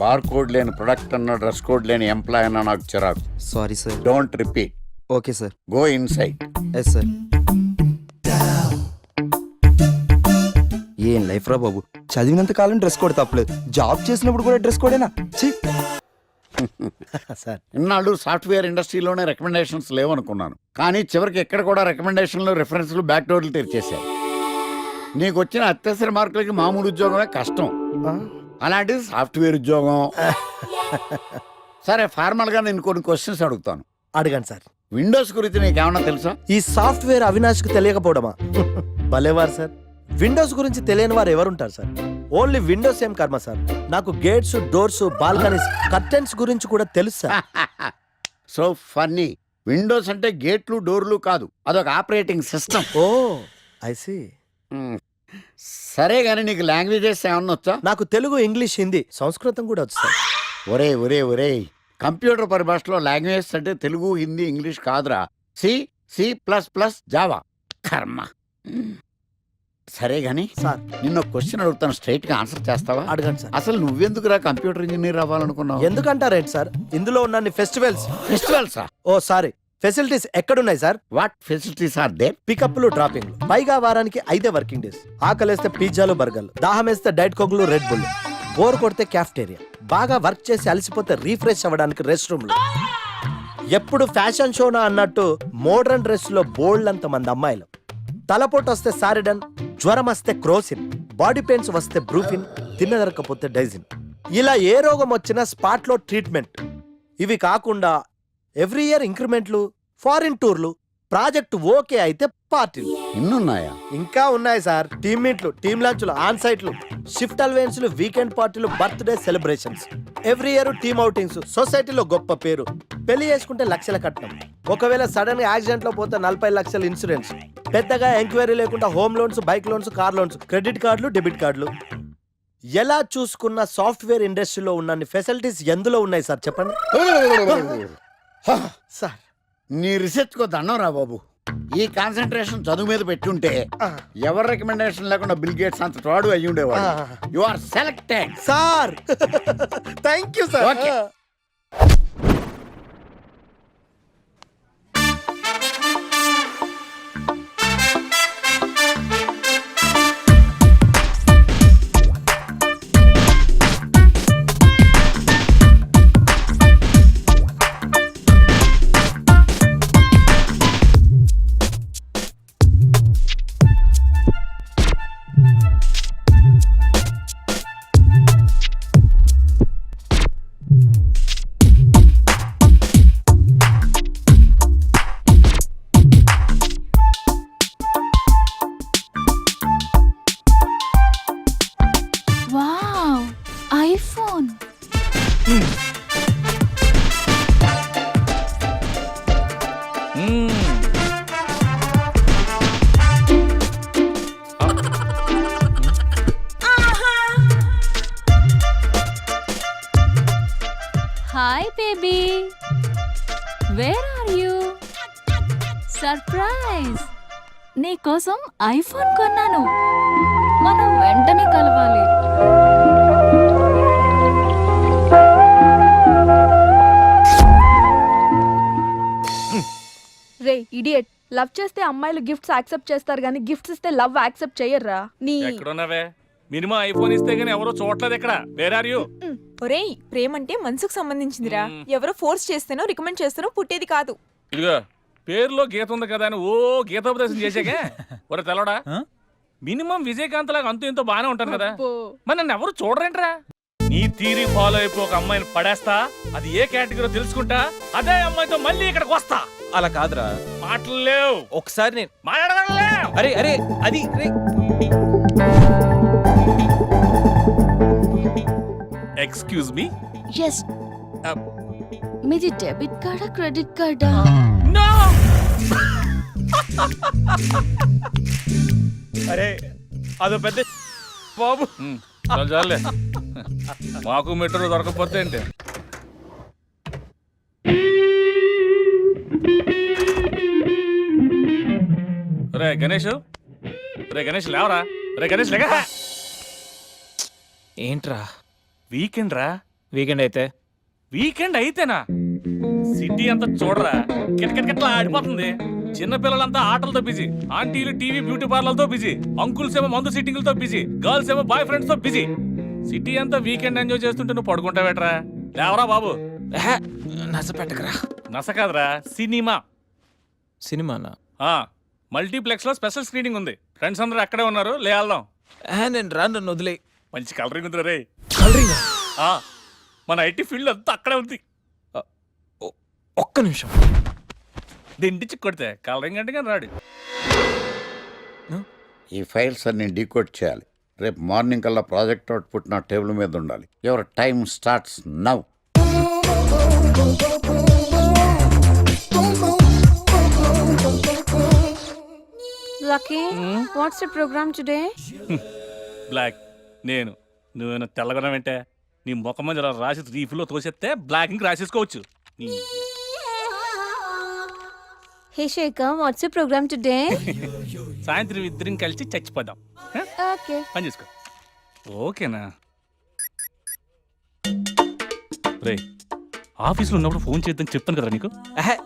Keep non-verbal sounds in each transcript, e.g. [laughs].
Bar code లేని product అన్న dress code లేని ఎంప్లాయ్ అన్న నాకు చిరాకు. Sorry sir. Don't repeat okay sir. Go inside yes sir. ఏం లైఫ్ రా బాబు? చదివినంత కాలం డ్రెస్ కోడ్ తప్పలేదు. జాబ్ చేసినప్పుడు కూడా డ్రెస్ కోడేనా? సార్ [laughs] ఇన్నాళ్ళు సాఫ్ట్వేర్ ఇండస్ట్రీలోనే రికమెండేషన్స్ లేవనుకున్నాను. కానీ చివరికి ఎక్కడ కూడా రికమెండేషన్లు రెఫరెన్స్లు బ్యాక్ డోర్లు తెరిచేశారు. నీకు వచ్చిన అత్యవసర మార్కులకి మామూలు ఉద్యోగమే కష్టం. అలాంటిది సాఫ్ట్వేర్ ఉద్యోగం. సరే ఫార్మల్గా నేను కొన్ని క్వశ్చన్స్ అడుగుతాను. అడగండి సార్. విండోస్ గురించి నీకు ఏమన్నా తెలుసా? ఈ సాఫ్ట్వేర్ అవినాష్కి తెలియకపోవడమా? భలేవారు సార్. విండోస్ గురించి తెలియని వారు ఎవరుంటారు సార్? ఓన్లీ విండోస్ ఏం కర్మ సార్? నాకు గేట్స్ డోర్స్ బాల్కనీస్ కర్టెన్స్ గురించి కూడా తెలుసు సార్. [laughs] So funny. విండోస్ అంటే గేట్లు డోర్లు కాదు. అదొక operating system. Oh I see. సరే గానీ నీకు లాంగ్వేజెస్ ఏమన్నా వచ్చా? నాకు తెలుగు ఇంగ్లీష్ హిందీ సంస్కృతం కూడా వచ్చు సార్. ఒరే ఒరే ఒరే కంప్యూటర్ పరిభాషలో లాంగ్వేజ్ అంటే తెలుగు హిందీ ఇంగ్లీష్ కాదురా. C C plus plus Java. కర్మ. సరే గాని సార్. నిన్న క్వశ్చన్ అడుగుతాను స్ట్రైట్గా ఆన్సర్ చేస్తావా? అడగండి సార్. అసలు నువ్వెందుకురా కంప్యూటర్ ఇంజనీర్ అవ్వాలనుకున్నావు? ఎందుకంటారేంటి సార్? ఇందులో ఉన్న ఫెస్టివల్స్. ఫెస్టివల్సా? Oh sorry. ఫెసిలిటీస్ ఎక్కడున్నాయి sir? What facilities are there? పికప్లు డ్రాపింగ్లు. పైగా వారానికి ఐదే వర్కింగ్ డేస్. ఆకలేస్తే పిజ్జాలు బర్గర్లు. దాహం వేస్తే డైట్ కోక్లు రెడ్ బుల్. బోర్ కొడితే క్యాఫ్టేరియా. బాగా వర్క్ చేసి అలసిపోతే రీఫ్రెష్ అవ్వడానికి రెస్ట్ రూమ్లు. ఎప్పుడు ఫ్యాషన్ షోనా అన్నట్టు మోడర్న్ డ్రెస్లో బోల్డ్ అంత మంది అమ్మాయిలు. తలపోటు వస్తే సారిడన్ జ్వరం వస్తే క్రోసిన్ బాడీ పెయిన్స్ వస్తే బ్రూఫిన్ తిన్నదరకపోతే డైజిన్. ఇలా ఏ రోగం వచ్చినా స్పాట్లో ట్రీట్మెంట్. ఇవి కాకుండా ఎవ్రీ ఇయర్ ఇంక్రిమెంట్లు ఫారిన్ టూర్లు ప్రాజెక్ట్ ఓకే అయితే పార్టీలు ఇన్నున్నాయా ఇంకా ఉన్నాయి సార్. టీమ్ మీట్లు టీమ్ లంచ్లు ఆన్ సైట్లు షిఫ్ట్ అలవెన్స్లు వీకెండ్ పార్టీలు birthday celebrations every year team outings సొసైటీలో గొప్ప పేరు. పెళ్ళి చేసుకుంటే లక్షల కట్నం. ఒకవేళ సడన్ యాక్సిడెంట్లో పోతే నలభై లక్షల ఇన్సూరెన్స్ పెద్దగా ఎంక్వైరీ లేకుండా home loans bike loans car loans credit కార్డులు డెబిట్ కార్డులు. ఎలా చూసుకున్న సాఫ్ట్వేర్ ఇండస్ట్రీలో ఉన్న ఫెసిలిటీస్ ఎందులో ఉన్నాయి సార్ చెప్పండి? [laughs] సార్. నీ రీసెర్చ్ కో దండం రా బాబు. ఈ కాన్సన్ట్రేషన్ చదువు మీద పెట్టుంటే ఎవరి రికమెండేషన్ లేకుండా బిల్ గేట్స్ అంత తోడు అయ్యి ఉండేవాడు you are selected. Sir. Thank you sir hi baby where are you surprise నీకోసం ఐఫోన్ కొన్నాను. మనం వెంటనే కలవాలి. రే ఇడియట్ లవ్ చేస్తే అమ్మాయిలు గిఫ్ట్స్ యాక్సెప్ట్ చేస్తారు కానీ గిఫ్ట్స్ ఇస్తే లవ్ యాక్సెప్ట్ చెయ్యర్రా నీ ఎక్కడున్నావే? మినిమం ఐఫోన్ ఇస్తే గానీ ఎవరో చూడలేదు ఇక్కడ. వేర్ ఆర్ యూ ఒరేయ్ ప్రేమంటే మనసుకు సంబంధించిందిరా. ఎవరో ఫోర్స్ చేస్తేనో రికమెండ్ చేస్తేనో పుట్టేది కాదు. ఇదిగో పేరులో గీత ఉంది కదా అని ఓ గీతోపదేశం చేసాకే [laughs] ఒరే తెలవడా మినిమం విజయకాంత్ లాగా అంతూ ఇంతో బానే ఉంటాను కదా. మరి నన్ను ఎవరు చూడరేంట్రా? నీ తీరి ఫాలో అయిపో ఒక అమ్మాయిని పడేస్తా అది ఏ కేటగిరీ తెలుసుకుంటా అదే అమ్మాయితో మళ్ళీ ఇక్కడికి వస్తా. అలా కాదురా. మాటలు లేవు. ఒకసారి నేను మాట్లాడడం లేవు అరే అరే అది ఎక్స్క్యూజ్ మీ ఎస్ మీది డెబిట్ కార్డా క్రెడిట్ కార్డా? నో అరే అదో పెద్ద బాబు. చాలు చాలులే. మాకు మెట్రో దొరకకపోతే ఏంటి? రే గణేష్ రే గణేష్ లేవరా? రే గణేష్ లేక. ఏంట్రా? వీకెండ్ రా. వీకెండ్ అయితే. వీకెండ్ అయితేనా? సిటీ అంతా చూడరా. కిటకిటకిట్లా ఆడిపోతుంది. చిన్న పిల్లలంతా ఆటలతో బిజీ. ఆంటీలు టీవీ బ్యూటీ పార్లర్తో బిజీ. అంకుల్స్ ఏమో మందు సిట్టింగ్లతో బిజీ. గర్ల్స్ ఏమో బాయ్ ఫ్రెండ్స్తో బిజీ. సిటీ అంతా వీకెండ్ ఎంజాయ్ చేస్తుంటే నువ్వు పడుకుంటావేట్రా? లేవరా బాబు. నచ్చ పెట్టకరా. నస కాదురా సినిమా. సినిమానా? ఆ మల్టీప్లెక్స్లో స్పెషల్ స్క్రీనింగ్ ఉంది. ఫ్రెండ్స్ అందరూ అక్కడే ఉన్నారు. లే వెళ్దాం. ఏ, నేను రాను వదిలే మంచి కలరింగ్ ఉంది రే ఆ మన ఐటీ ఫీల్డ్ అంతా అక్కడే ఉంది. ఒక్క నిమిషం. దిండిచి కొడితే కలరింగ్ అంటే కానీ రాడు. ఈ ఫైల్స్ అన్ని డీకోడ్ చేయాలి. రేపు మార్నింగ్ కల్లా ప్రాజెక్ట్ అవుట్పుట్ నా టేబుల్ మీద ఉండాలి. Your time starts now Lucky, what's the program today? Black నేను. నువ్వేనా తెల్లగొనం ఏంటే నీ ముఖం మీద ఇలా రాసి రీఫ్లో తోసేస్తే బ్లాక్ ఇంక్ రాసేసుకోవచ్చు నీ Hey Shekhar, what's the program today? [laughs] సాయంత్రం ఇద్దరం కలిసి చచ్చిపోదాం హ? okay. పని చేసుకో ఓకేనా రే ఆఫీస్లో ఉన్నప్పుడు ఫోన్ చేద్దని చెప్పాను కదా నీకు?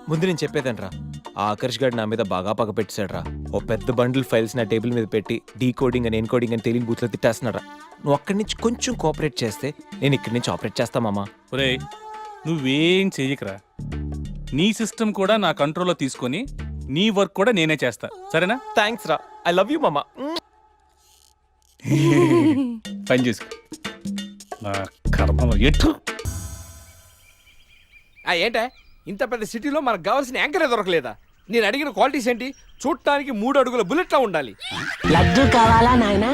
ముందు నేను చెప్పేదంట్రా? ఆ ఆకర్ష్ గారు నా మీద బాగా పగ పెట్టాడు రా ఓ పెద్ద బండిల్ ఫైల్స్ నా టేబుల్ మీద పెట్టి డీ కోడింగ్ అని ఎన్కోడింగ్ అని తెలియని బూత్లో తిట్టేస్తున్నాడు నువ్వు అక్కడి నుంచి కొంచెం కోఆపరేట్ చేస్తే నేను ఇక్కడి నుంచి ఆపరేట్ చేస్తా మామా. ఒరే నువ్వేం చెయ్యకరా నీ సిస్టమ్ కూడా నా కంట్రోల్లో తీసుకొని నీ వర్క్ కూడా నేనే చేస్తా. సరేనా? థ్యాంక్స్ రా. ఐ లవ్ యూ మామా. [laughs] పని చేసుకో. నా కర్మ ఎటు? ఆ ఏంటే? ఇంత పెద్ద సిటీలో మనకు కావాల్సిన యాంకరే దొరకలేదా? నేను అడిగిన క్వాలిటీస్ ఏంటి? చూడటానికి మూడు అడుగుల బుల్లెట్లా ఉండాలి. లడ్డు కావాలా నాయనా?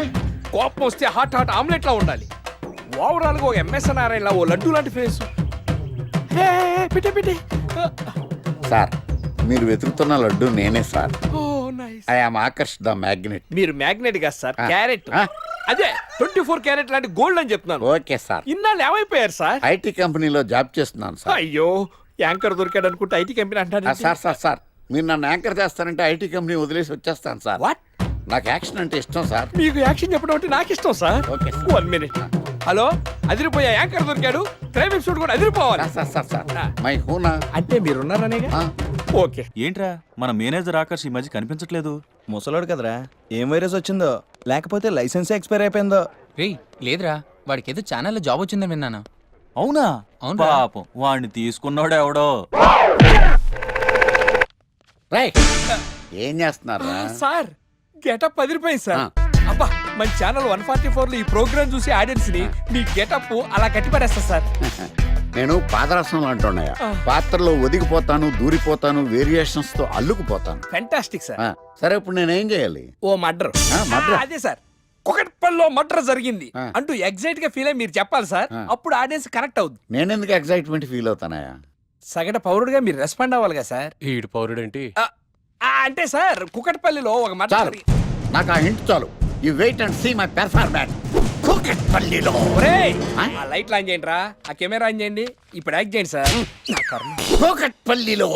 కోపం వస్తే హాట్ హాట్ ఆమ్లెట్లా ఉండాలి. ఓవరాల్గా ఒక ఎంఎస్ నారాయణలా ఓ లడ్డు లాంటి ఫేస్. పెట్టే పెట్టే. సార్ మీరు వెతుకుతున్న లడ్డు నేనే sir. Oh nice. I am Akarsh the magnet. మీరు మ్యాగ్నెట్ కాదు సార్. క్యారెట్. అదే ట్వంటీ ఫోర్ క్యారెట్ లాంటి గోల్డ్ అని చెప్తున్నాను. Okay sir. ఇన్నాళ్ళు ఏమైపోయారు సార్? ఐటీ కంపెనీలో జాబ్ చేస్తున్నాను సార్. అయ్యో యాంకర్ దొరికాడు అనుకుంటే ఐటీ కంపెనీ ఆ, అంటారు సార్ సార్ సార్. మీరు నన్ను యాంకర్ చేస్తారంటే ఐటీ కంపెనీ వదిలేసి వచ్చేస్తాను సార్. వాట్ నాకు యాక్షన్ అంటే ఇష్టం సార్. మీకు యాక్షన్ చెప్పడం అంటే నాకు ఇష్టం sir. Okay. One minute hello అదిరిపోయా anchor దొరికాడు. క్రైమ్ ఎపిసోడ్ కూడా అదిరిపోవాలి. Sir sir sir my హూనా? అంటే మీరున్నారనేగా ఆ, ఓకే. ఏంట్రా మన మేనేజర్ ఆకర్ష్ ఈ మధ్య కనిపించట్లేదు. ముసలోడు కదరా ఏం వైరస్ వచ్చిందో లేకపోతే లైసెన్స్ ఎక్స్పైర్ అయిపోయిందో. రేయ్ లేదురా వాడికి ఏదో ఛానల్లో జాబ్ వచ్చిందని విన్నాను. అవునా? అవునురా. పాపం వాడిని తీసుకున్నాడు ఎవడో. రేయ్ ఏం చేస్తున్నారా? సార్ గెటప్ అదిరిపోయింది సార్. ఆ. అబ్బా మన ఛానల్ వన్ ఫార్టీ ఫోర్లో ఈ ప్రోగ్రామ్ చూసి ఆడియన్స్ని మీ గెటప్ అలా కట్టి పడేస్తా సార్. [laughs] నేను పాదరసం అంటున్నాయా. పాత్రలో ఒదిగిపోతాను దూరిపోతాను వేరియేషన్స్తో అల్లుకుపోతాను ఫెంటాస్టిక్ సార్ సరే ఇప్పుడు నేనేం చేయాలి? ఓ మర్డర్. ఆ, murder? అదే సార్. కుకట్పల్లిలో మర్డర్ జరిగింది. అంటూ ఎగ్జైట్గా ఫీల్ అయ్యి మీరు చెప్పాలి సార్. అప్పుడు ఆడియన్స్ కనెక్ట్ అవుద్ది. నేనెందుకు ఎక్సైట్మెంట్ ఫీల్ అవుతానయా సగట పౌరుడుగా మీరు రెస్పాండ్ అవ్వాలి కదా సార్. ఈడు పౌరుడేంటి? ఆ, ఆ, అంటే సార్ కుకట్పల్లిలో ఒక చాలు. నాకు ఆ ఇంటి చాలు. You wait and see my performance కూకట్పల్లిలో. ఒరేయ్ ఆ? ఆ లైట్లు ఆన్ చేయండి రా ఆ కెమెరా ఆన్ చేయండి. ఇప్పుడు యాక్ట్ చేయండి సార్. నా కర్మ. కూకట్పల్లిలో.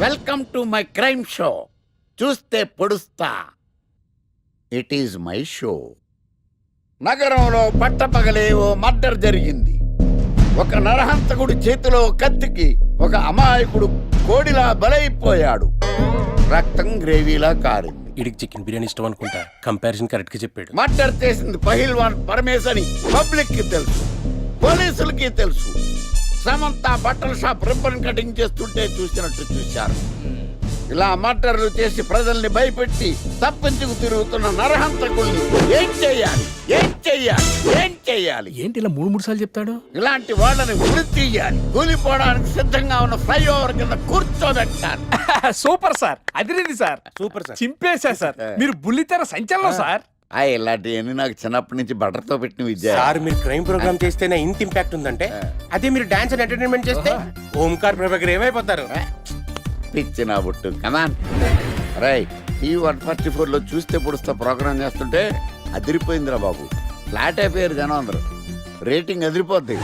Welcome to my crime show చూస్తే పొడుస్తా. ఇట్ ఈజ్ మై షో నగరంలో పట్టపగలే ఓ మర్డర్ జరిగింది. ఒక నరహంతకుడి చేతిలో కత్తికి ఒక అమాయకుడు కోడిలా బలైపోయాడు. రక్తం గ్రేవీలా కారింది. ఇడికి చికెన్ బిర్యానీ ఇష్టం అనుకుంటా. కంపారిజన్ కరెక్ట్గా చెప్పాడు. మర్డర్ చేసింది పహిల్వాన్ పరమేశ్ అని పబ్లిక్కి తెలుసు పోలీసులకి తెలుసు. సమంత బట్టల షాప్ రిబ్బన్ కటింగ్ చేస్తుంటే చూసినట్టు చూశారు. ఇలా మర్డర్లు చేసి ప్రజల్ని భయపెట్టి తప్పించుకు తిరుగుతున్న నరహంతకుల్ని ఏం చెయ్యాలి ఏం చెయ్యాలి ఏం చెయ్యాలి ఏంటి ఇలా మూడు మూడు సార్లు చెప్తాడు? ఇలాంటి వాళ్ళని ఉరి తీయాలి. కూలిపోవడానికి సిద్ధంగా ఉన్న ఫ్లైఓవర్ కింద కూర్చోబెట్టాలి. [laughs] Super sir. అదిరింది సార్. Super sir. చింపేశా సార్. [laughs] మీరు బుల్లితెర సంచలనం సార్. ఆ ఇలాంటివన్నీ నాకు చిన్నప్పటి నుంచి బట్టర్తో పెట్టిన విద్య. సార్ మీరు క్రైమ్ ప్రోగ్రామ్ చేస్తేనే ఇంత ఇంపాక్ట్ ఉందంటే అదే మీరు డాన్స్ అండ్ ఎంటర్టైన్మెంట్ చేస్తే ఓంకార్ ప్రభాకర్ ఏమైపోతారు? పిచ్చి నా బుట్టు కమాన్ రై ఈ వన్ ఫార్టీ ఫోర్లో చూస్తే పొడుస్తా ప్రోగ్రామ్ చేస్తుంటే అదిరిపోయిందిరా బాబు. ఫ్లాట్ అయిపోయారు జనం అందరూ. రేటింగ్ అదిరిపోద్ది?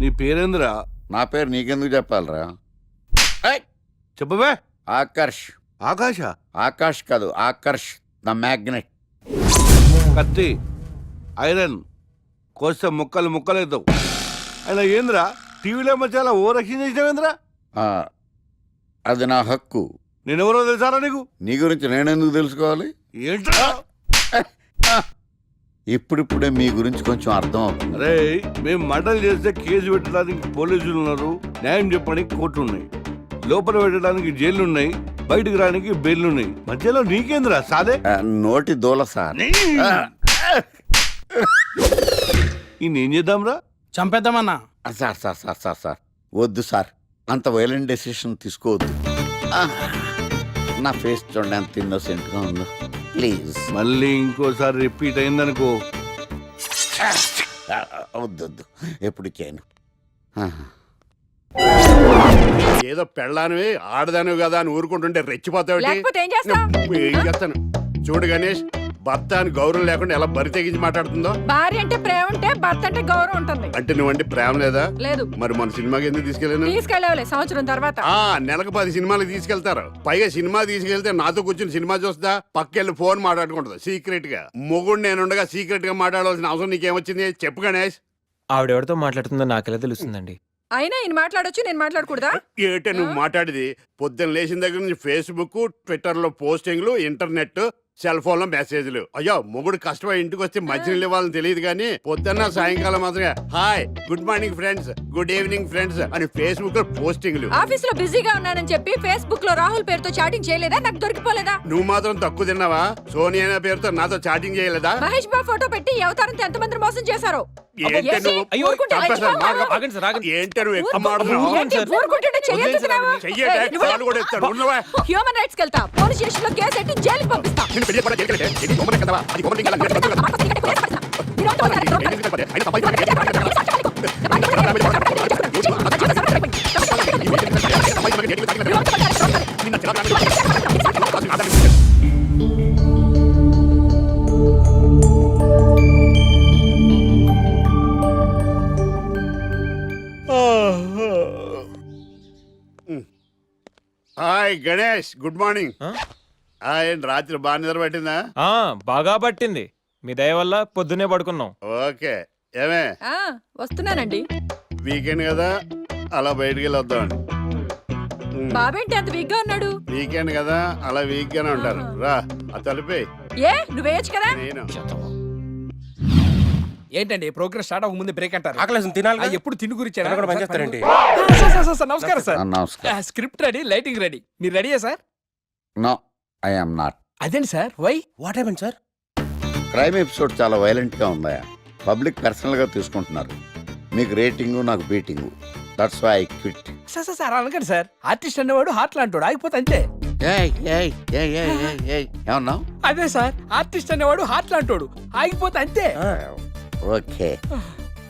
నీ పేరేంద్రా? నా పేరు నీకెందుకు చెప్పాలరా! చెప్పవే. ఆకర్ష్. ఆకాశ? ఆకాష్ కాదు ఆకర్ష్ ద మ్యాగ్నెట్. కత్తి ఐరన్ కోస్తే ముక్కలు ముక్కలు అవుతావు అయినా ఏంద్రా? టీవీలో మధ్య ఓ రక్షణ చేసినావేంద్రా? ఆ, అది నా హక్కు. నేనెవరో తెలుసారా నీకు? నీ గురించి నేనెందుకు తెలుసుకోవాలి? ఏంట్రా? ఇప్పుడిప్పుడే మీ గురించి కొంచెం అర్థం అవుతుంది. అరే మేము మర్డర్ చేస్తే కేసు పెట్టడానికి పోలీసులు ఉన్నారు. న్యాయం చెప్పడానికి కోర్టు ఉన్నాయి. లోపల పెట్టడానికి జైలు ఉన్నాయి బయటకు రావడానికి బెయిల్ ఉన్నాయి మధ్యలో నీకేంద్రా సాదే? నోటి దూల సార్. నేను చేద్దాంరా? చంపేద్దామన్నా? Sir sir sir sir sir. వద్దు సార్. అంత వైలెంట్ డెసిషన్ తీసుకోవద్దు. నా ఫేస్ చూడండి ఎంత ఇన్నోసెంట్గా ఉందో. ప్లీజ్ మళ్ళీ ఇంకోసారి రిపీట్ అయిందనుకో. వద్దు వద్దు. ఎప్పుడు చేయను. ఏదో పెళ్ళానివి ఆడదానివి కదా అని ఊరుకుంటుంటే రెచ్చిపోతావు లేకపోతే ఏం చేస్తావు? ఏం చేస్తాను? చూడు గణేష్ భర్త అని గౌరవం లేకుండా ఎలా బరి తెగించి మాట్లాడుతుందో? భార్య అంటే ప్రేమ ఉంటే భర్త అంటే గౌరవం ఉంటుంది. అంటే నువ్వంటే ప్రేమ లేదా? లేదు. మరి మన సినిమాకి ఎందుకు తీసుకెళ్ళాను? తీసుకెళ్ళవలే సంవత్సరం తర్వాత. ఆ నెలకు పది సినిమాలకు తీసుకెళ్తారు. పైగా సినిమా తీసుకెళ్తే నాతో కూర్చుని సినిమా చూస్తా పక్కెళ్ళి ఫోన్ మాట్లాడుకుంటుంది సీక్రెట్గా మొగుడు నేనుండగా సీక్రెట్గా మాట్లాడవలసిన అవసరం నీకేమొచ్చింది? చెప్పు గణేష్. ఆవిడెవరితో మాట్లాడుతుందో నాకెలా తెలుస్తుందండి? అయినా ఈయన మాట్లాడొచ్చు నేను మాట్లాడకూడదా? ఏటే నువ్వు మాట్లాడేది? పొద్దున్న లేచిన దగ్గర నుంచి ఫేస్బుక్ ట్విట్టర్లో పోస్టింగ్లు ఇంటర్నెట్ సెల్ ఫోన్లో మెసేజ్లు అయ్యో మొగుడు కష్టమై ఇంటికి వస్తే మంచినీళ్ళు ఇవ్వాలని తెలియదు కానీ పొద్దున్న సాయంకాలం మాత్రమే hi good morning friends good evening friends అని ఫేస్బుక్లో పోస్టింగ్లు ఆఫీస్లో బిజీగా ఉన్నానని చెప్పి ఫేస్బుక్లో రాహుల్ పేరుతో చాటింగ్ చేయలేదా నాకు దొరికిపోలేదా నువ్వు మాత్రం తక్కువ తిన్నావా సోనియా అనే పేరుతో నాతో చాటింగ్ చేయలేదా మహేష్ బాబు ఫోటో పెట్టి అవతారంతో ఎంతమంది మోసం చేశారు ఏంటే నువ్వు అయ్యో, ఊరుకుంటే చంపేస్తాను. చచ్చిపోతావు. మాకు- ఆగండి సార్, ఆగండి. ఏంటే నువ్వు ఎక్కువ ఊరుకో. మాట్లాడుతున్నావు? ఏంటి ఊరుకుంటుంటే చెయ్యెత్తుతున్నావు? చెయ్యటే, ఏయ్, నువ్వు- కాలు కూడా ఎత్తాడు. ఉన్నవా? హ్యూమన్ రైట్స్ కెళ్తా పోలీస్ స్టేషన్లో కేసు ఎట్టి జైలుకి పంపిస్తా నిన్ను పెళ్ళి కూడా చేయగలిగితే, ఇది దొంగనే కదా అది దొంగనే కదా? కదా? అయినా నిన్న హాయ్ గణేష్ గుడ్ మార్నింగ్ రాత్రి బాగా నిద్ర పట్టిందా? ఆ, బాగా పట్టింది. మీ దయ వల్ల పొద్దునే పడుకున్నాం. ఓకే. ఏమే? ఆ, వస్తున్నానండి. వీకెండ్ కదా? అలా బయటికి వెళ్ళి వద్దామండి ఉమ్, బాబేంటి అంత వీక్గా ఉన్నాడు? వీకెండ్ కదా? అలా వీక్ గానే ఉంటారు. రా ఆ తలిపే. ఏ నువ్వేయచ్చు కదా? నేను. ఏంటండి ప్రోగ్రెస్ స్టార్ట్ అవ్వక ముందు బ్రేక్ అంటారు ఆకలేసం తినాలి ఆ, ఎప్పుడు తిని గురించి తినకుండా పని చేస్తారండి నమస్కారం సార్. నమస్కారం. Script ready lighting ready. మీరు రెడీయా sir? No. I am not అదేంటి sir? Why what happen sir crime episode చాలా వైలెంట్గా ఉందా పబ్లిక్ పర్సనల్గా తీసుకుంటున్నారు. మీకు రేటింగు నాకు beating that's why I quit sir sir sir అనకండి సార్. ఆర్టిస్ట్ అనేవాడు హార్ట్ లాంటాడు ఆగిపోతే అంతే. ఏమన్నావు? అదే సార్ ఆర్టిస్ట్ అనేవాడు హార్ట్ లాంటాడు ఆగిపోతే అంతే. ఓకే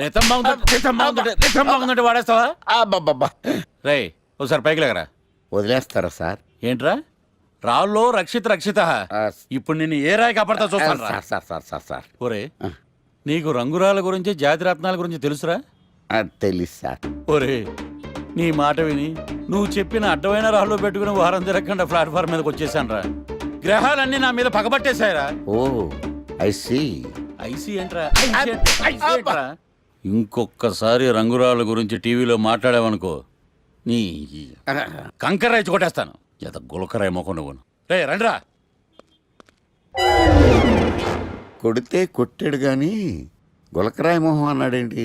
రితం బాగుందంటే రితం బాగుందంటే రితం బాగుందంటే వాడేస్తావా? అబ్బబ్బబ్బా. రేయ్ ఒకసారి పైకి లేకరా. వదిలేస్తారా సార్? ఏంట్రా? రాళ్ళో రక్షిత రక్షిత. ఇప్పుడు నేను ఏ రాయి కాపాడతా చూస్తాను రా. Sir sir sir sir sir. ఒరే నీకు రంగురాల గురించి జాతిరత్నాల గురించి తెలుసురా? ఆ, తెలీదు సార్. ఒరే నీ మాట విని నువ్వు చెప్పిన అడ్డమైన రాళ్ళు పెట్టుకుని వారం తిరగకుండా ప్లాట్ఫామ్ మీదకి వచ్చేసాను రా గ్రహాలన్నీ నా మీద పగబట్టేశాయరా. ఓ I see. I see I see ఏంట్రా? ఇంకొక్కసారి రంగురాళ్ళ గురించి టీవీలో మాట్లాడావనుకో నీ కంకర రైచి కొట్టేస్తాను. ఎంత గులకరాయి మొక్క నువ్వు. రే రండిరా. కొడితే కొట్టాడు గాని గులకరాయ మొహం అన్నాడేంటి?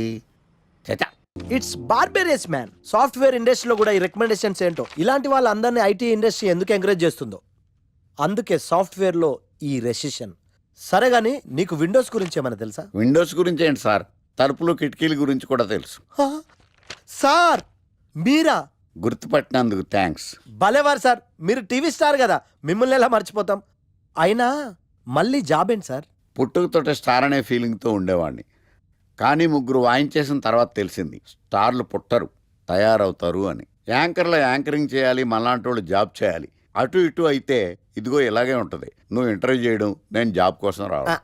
చచా ఇట్స్ బార్బేరియస్ మ్యాన్ సాఫ్ట్వేర్ ఇండస్ట్రీలో కూడా ఈ రికమెండేషన్స్ ఏంటో? ఇలాంటి వాళ్ళందరినీ ఐటీ ఇండస్ట్రీ ఎందుకు ఎంకరేజ్ చేస్తుందో? అందుకే సాఫ్ట్వేర్లో ఈ రెసిషన్ సరే గాని నీకు విండోస్ గురించి ఏమైనా తెలుసా? విండోస్ గురించి ఏంటి సార్? తలుపులు కిటికీల గురించి కూడా తెలుసు? సార్ మీరా? గుర్తుపట్టినందుకు థ్యాంక్స్ భలేవారు సార్ మీరు టీవీ స్టార్ కదా మిమ్మల్ని ఎలా మర్చిపోతాం? అయినా మళ్ళీ జాబ్ ఏంటి సార్? పుట్టుకతోటే స్టార్ అనే ఫీలింగ్తో ఉండేవాడిని. కానీ ముగ్గురు వాయించేసిన తర్వాత తెలిసింది స్టార్లు పుట్టరు తయారవుతారు అని. యాంకర్లో యాంకరింగ్ చేయాలి మళ్ళాంటి వాళ్ళు జాబ్ చేయాలి. అటు ఇటు అయితే ఇదిగో ఇలాగే ఉంటుంది. నువ్వు ఇంటర్వ్యూ చేయడం నేను జాబ్ కోసం రావడం.